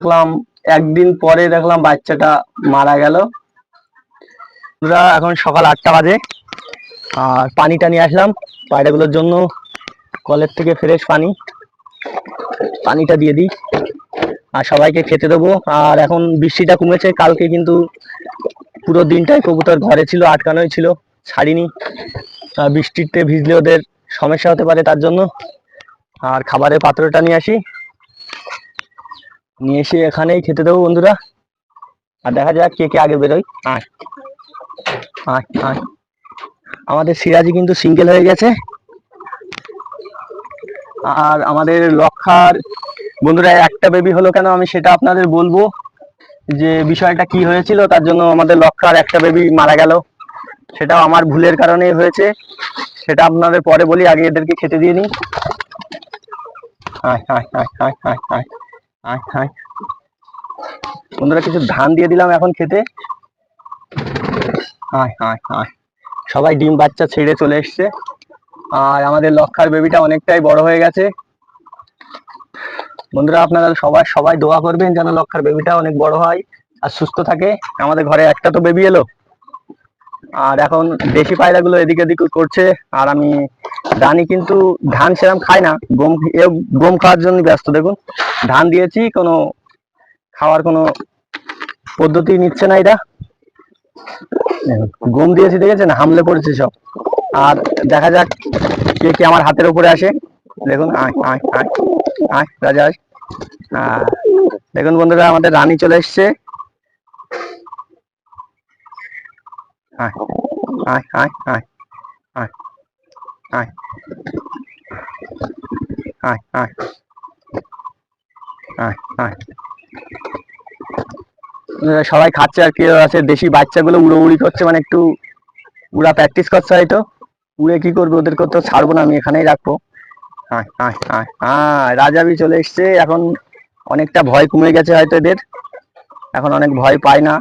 দেখলাম, একদিন পরে দেখলাম বাচ্চাটা মারা গেল। এখন সকাল আটটা বাজে। আর পানিটা নিয়ে আসলাম। পায়রাগুলোর জন্য কলের থেকে ফ্রেশ পানি। পানিটা দিয়ে দিই। আর সবাইকে খেতে দেবো। আর এখন বৃষ্টিটা কমেছে। কালকে কিন্তু পুরো দিনটাই কবুতর ঘরে ছিল, আটকানোই ছিল, ছাড়িনি। বৃষ্টিতে ভিজলে ওদের সমস্যা হতে পারে তার জন্য। আর খাবারের পাত্রটা নিয়ে আসি। নিয়ে এসে এখানেই খেতে দেবো বন্ধুরা। আর দেখা যাক কে কে আগে বেরোয়। আয় আয় আয়। আমাদের সিরাজি কিন্তু সিঙ্গেল হয়ে গেছে। আর আমাদের লক্ষার, বন্ধুরা একটা বেবি হলো কেন আমি সেটা আপনাদের বলব। যে বিষয়টা কি হয়েছিল, তার জন্য আমাদের লক্ষার একটা বেবি মারা গেল। সেটাও আমার ভুলের কারণেই হয়েছে। সেটা আপনাদের পরে বলি, আগে এদেরকে খেতে দিয়ে নিই। আয় আয় আয় আয় আয় আয়। বন্ধুরা, কিছু ধান দিয়ে দিলাম এখন খেতে। আয় আয় সবাই ডিম বাচ্চা ছেড়ে চলে এসছে। আর আমাদের লক্ষার বেবিটা অনেকটাই বড় হয়ে গেছে। বন্ধুরা, আপনারা সবাই সবাই দোয়া করবেন যেন লক্ষার বেবিটা অনেক বড় হয় আর সুস্থ থাকে। আমাদের ঘরে একটা তো বেবি এলো। আর এখন দেশি পায়রাগুলো এদিক এদিক করছে। আর আমি ধানই কিন্তু ধান সেরকম খাই না। গম গম খাওয়ার জন্য ব্যস্ত, দেখুন। ধান দিয়েছি, কোনো খাওয়ার কোনো পদ্ধতি নিচ্ছে না এটা গম দিয়েছি, দেখেছেন? হামলে পড়েছে সব। আর দেখা যাক কে কে আমার হাতের উপরে আসে। দেখুন, আয় আয় আয় আয়, রাজা দেখুন বন্ধুরা, আমাদের রানী চলে এসছে। আয় আয় আয় আয় আয় আয় আয় আয় আয় আয় সবাই খাচ্ছে আর কেউ আছে দেশি বাচ্চাগুলো উড়ো উড়ি করছে মানে একটু উড়া প্র্যাকটিস করছে হয়তো। উড়ে কি করবে ওদেরকে তো ছাড়বো না আমি এখানেই রাখব। আয় আয় আয় আয় রাজাবি চলে এসছে এখন অনেকটা ভয় কমে গেছে হয়তো এদের। এখন অনেক ভয় পায় না।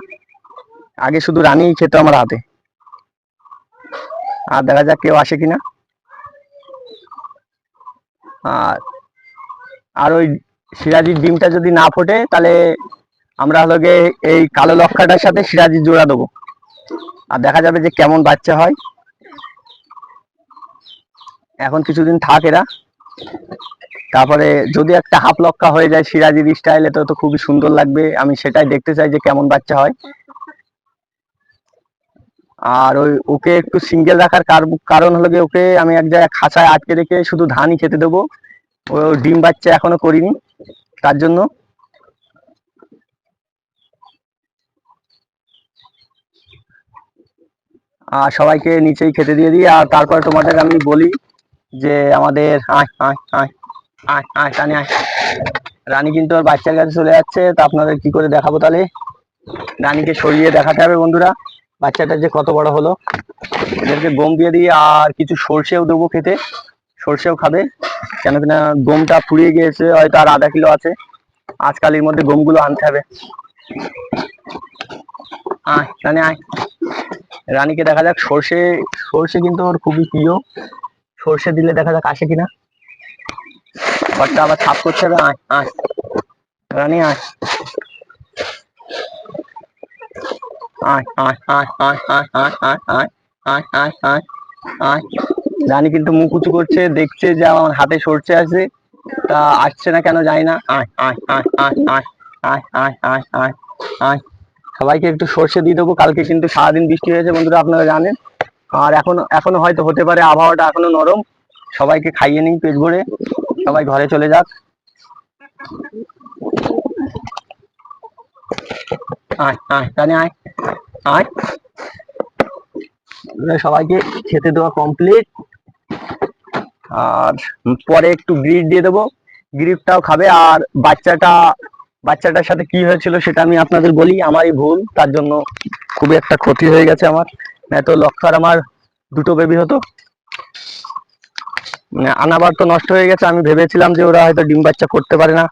আগে শুধু রানিই খেত আমার হাতে। আর দেখা যাক কেউ আসে কিনা। আর আর ওই সিরাজির ডিমটা যদি না ফোটে, তাহলে আমরা হলো গিয়ে এই কালো লক্ষাটার সাথে সিরাজি জোড়া দেবো। আর দেখা যাবে যে কেমন বাচ্চা হয়। এখন কিছুদিন থাক এরা। তারপরে যদি একটা হাফ লক্ষা হয়ে যায় সিরাজির স্টাইলে তো খুবই সুন্দর লাগবে। আমি সেটাই দেখতে চাই যে কেমন বাচ্চা হয়। আর ওই ওকে একটু সিঙ্গেল রাখার কার- কারণ হলো গিয়ে ওকে আমি এক জায়গায় খাঁচায় আটকে রেখে শুধু ধানই খেতে দেবো। ও ডিম বাচ্চা এখনও করিনি, তার জন্য। আর সবাইকে নিচেই খেতে দিয়ে দিই। আর তারপর তোমাদের আমি বলি যে আমাদের, আয় আয় আয় আয় টানে আয়। রানী কিন্তু ওর বাচ্চার কাছে চলে যাচ্ছে। তা আপনাদের কি করে দেখাবো তাহলে? রানীকে সরিয়ে দেখাতে হবে বন্ধুরা। বাচ্চাটা যে কত বড় হলো, এদেরকে গম দিয়ে দিয়ে আর কিছু সর্ষেও দেবো খেতে। সর্ষেও খাবে কেন কিনা গমটা ফুরিয়ে গিয়েছে, হয়তো আর আধা কিলো আছে। আজকাল এর মধ্যে গমগুলো আনতে হবে। আয়, রানী আয়। রানীকে দেখা যাক, সর্ষে সর্ষে কিন্তু ওর খুবই প্রিয়। সর্ষে দিলে দেখা যাক আসে কিনা। ঘরটা আবার সাফ করতে হবে। আয় আয়। রানী আয়। রানী কিন্তু মুখ উঁচু করছে, দেখছে যে আমার হাতে সরষে আছে, তা আসছে না কেন জানি না। আয় সবাইকে একটু সর্ষে দিয়ে দেবো, কালকে কিন্তু সারাদিন বৃষ্টি হয়েছে, বন্ধুরা আপনারা জানেন। আর এখন, এখনও হয়তো হতে পারে আবহাওয়াটা এখনও নরম। সবাইকে খাইয়ে নিই পেট ভরে, সবাই ঘরে চলে যাক। আয় আয় জানি আয়। আয় সবাইকে খেতে দেওয়া কমপ্লিট আর পরে একটু গ্রিড দিয়ে দেবো। গ্রিপটাও খাবে। আর বাচ্চাটা, বাচ্চাটার সাথে কি হয়েছিল সেটা আমি আপনাদের বলি। আমারই ভুল, তার জন্য খুবই একটা ক্ষতি হয়ে গেছে আমার। এত লক্ষার আমার দুটো বেবি হতো। মানে আনাবার তো নষ্ট হয়ে গেছে। আমি ভেবেছিলাম যে ওরা হয়তো ডিম বাচ্চা করতে পারে না।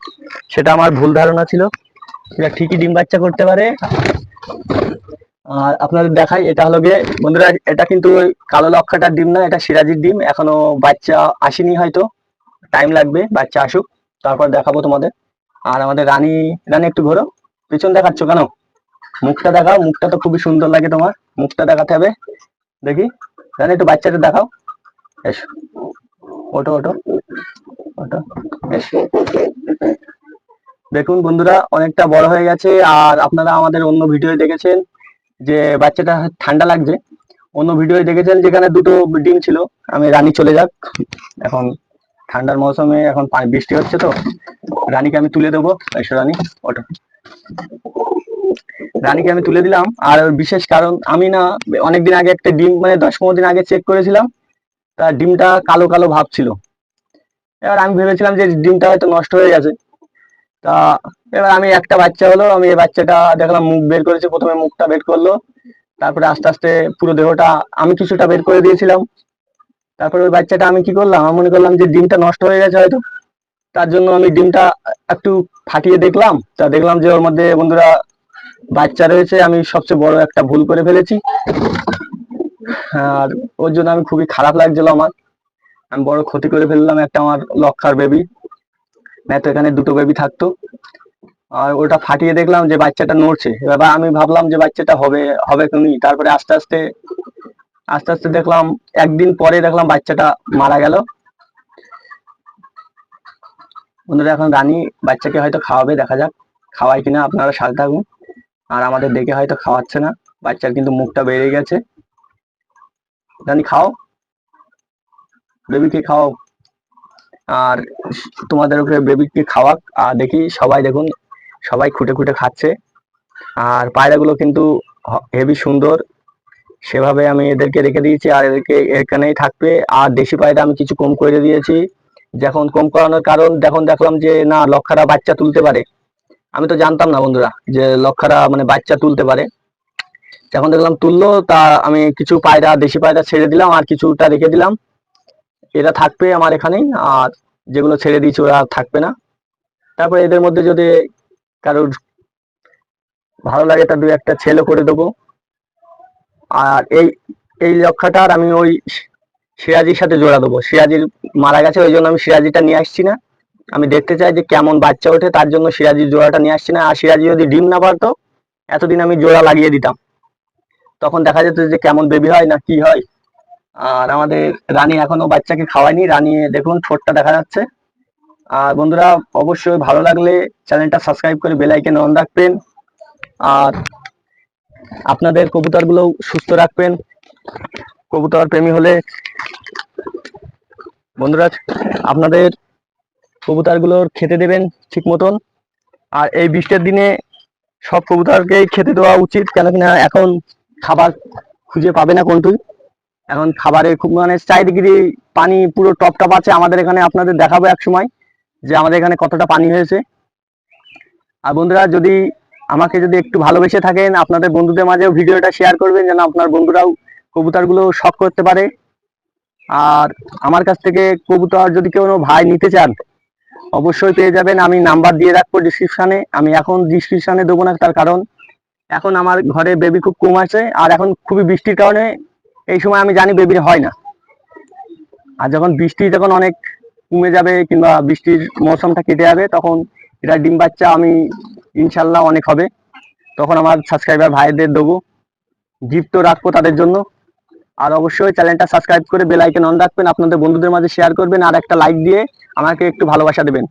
সেটা আমার ভুল ধারণা ছিল। এরা ঠিকই ডিম বাচ্চা করতে পারে। আর আপনাদের দেখাই, এটা হলো গিয়ে, বন্ধুরা, এটা কিন্তু ওই কালো লক্ষাটার ডিম না, এটা সিরাজির ডিম, এখনও বাচ্চা আসেনি হয়তো টাইম লাগবে, বাচ্চা আসুক, তারপর দেখাবো তোমাদের। আর আমাদের রানী রানী একটু ঘোরো, পিছন দেখাচ্ছ কেন? মুখটা দেখাও, মুখটা তো খুবই সুন্দর লাগে তোমার, মুখটা দেখাতে হবে। দেখি, রানী একটু বাচ্চাটা দেখাও। এসো ওটো ওটো ওটো এসো। দেখুন বন্ধুরা, অনেকটা বড় হয়ে গেছে, আর আপনারা আমাদের অন্য ভিডিও দেখেছেন। যে বাচ্চাটা ঠান্ডা লাগছে, অন্য ভিডিও দেখেছেন যেখানে দুটো ডিম ছিল। আমি, রানী চলে যাক। এখন ঠান্ডার মৌসুমে এখন বৃষ্টি হচ্ছে তো। রানীকে আমি তুলে দেবো। রানী ওটো রানীকে আমি তুলে দিলাম। আর বিশেষ কারণ, আমি না, অনেকদিন আগে একটা ডিম মানে দশ পনেরো দিন আগে চেক করেছিলাম। তার ডিমটা কালো কালো ভাব ছিল। এবার আমি ভেবেছিলাম যে ডিমটা হয়তো নষ্ট হয়ে গেছে। তা এবার আমি একটা বাচ্চা হলো, আমি এই বাচ্চাটা দেখলাম মুখ বের করেছে, প্রথমে মুখটা বের করল, তারপরে আস্তে আস্তে পুরো দেহটা আমি কিছুটা বের করে দিয়েছিলাম। তারপরে ওই বাচ্চাটা আমি কি করলাম, আমি মনে করলাম যে ডিমটা নষ্ট হয়ে গেছে হয়তো, তার জন্য আমি ডিমটা একটু ফাটিয়ে দেখলাম, তা দেখলাম যে ওর মধ্যে বন্ধুরা বাচ্চা রয়েছে, আমি সবচেয়ে বড় একটা ভুল করে ফেলেছি। আর ওর জন্য আমি খুবই খারাপ লাগছিল আমার, আমি বড় ক্ষতি করে ফেললাম একটা আমার লক্ষার বেবি না তো এখানে দুটো বেবি থাকতো। আর ওটা ফাটিয়ে দেখলাম যে বাচ্চাটা নড়ছে। এবার আমি ভাবলাম যে বাচ্চাটা হবে হবে কি তারপরে আস্তে আস্তে আস্তে আস্তে দেখলাম একদিন পরে দেখলাম বাচ্চাটা মারা গেল। বন্ধুরা, এখন রানী বাচ্চাকে হয়তো খাওয়াবে, দেখা যাক খাওয়াই কিনা। আপনারা সাথে থাকুন। আর আমাদের দেখে হয়তো খাওয়াচ্ছে না। বাচ্চার কিন্তু মুখটা বেড়ে গেছে। রানী, খাও। বেবিকে খাও আর তোমাদের ওকে বেবিকে খাওয়াক। আর দেখি সবাই দেখুন, সবাই খুঁটে খুঁটে খাচ্ছে। আর পায়রাগুলো কিন্তু হেভি সুন্দর। সেভাবে আমি এদেরকে রেখে দিয়েছি, আর এদেরকে এখানেই থাকবে। আর দেশি পায়রা আমি কিছু কম করে দিয়েছি। যখন কম করানোর কারণ, যখন দেখলাম যে, না, লক্ষারা বাচ্চা তুলতে পারে। আমি তো জানতাম না বন্ধুরা যে লক্ষারা মানে বাচ্চা তুলতে পারে। যখন দেখলাম তুললো, তা আমি কিছু পায়রা, দেশি পায়রা ছেড়ে দিলাম, আর কিছুটা রেখে দিলাম। এরা থাকবে আমার এখানেই, আর যেগুলো ছেড়ে দিয়েছি ওরা থাকবে না। তারপরে এদের মধ্যে যদি কারোর ভালো লাগে তা দু একটা ছেলে করে দেবো। আর এই এই লক্ষাটার আমি ওই সিরাজির সাথে জোড়া দেবো। সিরাজির মারা গেছে, ওই জন্য আমি সিরাজিটা নিয়ে আসছি না। আমি দেখতে চাই যে কেমন বাচ্চা ওঠে, তার জন্য সিরাজির জোড়াটা নিয়ে আসছি না। আর সিরাজি যদি ডিম না পারতো, এতদিন আমি জোড়া লাগিয়ে দিতাম। তখন দেখা যেত যে কেমন বেবি হয় না কি হয়। আর আমাদের রানী এখনও বাচ্চাকে খাওয়ায়নি। রানী, দেখুন, ঠোঁটটা দেখা যাচ্ছে। আর বন্ধুরা, অবশ্যই ভালো লাগলে চ্যানেলটা সাবস্ক্রাইব করে বেল আইকনে অন রাখবেন। আর আপনাদের কবুতরগুলো সুস্থ রাখবেন। কবুতর প্রেমী হলে বন্ধুরা, আপনাদের কবুতরগুলোর খেতে দেবেন ঠিক মতন। আর এই বৃষ্টির দিনে সব কবুতরকেই খেতে দেওয়া উচিত কেন কিনা এখন খাবার খুঁজে পাবে না কোনটুই। এখন খাবারে খুব মানে চারিদিকে পানি পুরো টপ টপ আছে, আমাদের এখানে আপনাদের দেখাবো এক সময় যে আমাদের এখানে কতটা পানি হয়েছে। আর বন্ধুরা, যদি আমাকে যদি একটু ভালোবেসে থাকেন, আপনাদের বন্ধুদের মাঝেও ভিডিওটা শেয়ার করবেন, যেন আপনার বন্ধুরাও কবুতরগুলো শখ করতে পারে। আর আমার কাছ থেকে কবুতর যদি কেউ ভাই নিতে চান, অবশ্যই পেয়ে যাবেন। আমি নাম্বার দিয়ে রাখব ডিসক্রিপশনে আমি এখন ডিসক্রিপশনে দেবো না তার কারণ, এখন আমার ঘরে বেবি খুব কম আছে, আর এখন খুবই বৃষ্টির কারণে এই সময় আমি জানি বেবির হয় না। আর যখন বৃষ্টি যখন অনেক কমে যাবে কিংবা বৃষ্টির মৌসুমটা কেটে যাবে, তখন এটা ডিম বাচ্চা আমি ইনশাল্লাহ অনেক হবে। তখন আমার সাবস্ক্রাইবার ভাইদের দেবো। গিফটও রাখব তাদের জন্য। আর অবশ্যই চ্যানেলটা সাবস্ক্রাইব করে বেল আইকন অন রাখবেন। আপনাদের বন্ধুদের মাঝে শেয়ার করবেন। আর একটা লাইক দিয়ে আমাকে একটু ভালোবাসা দেবেন।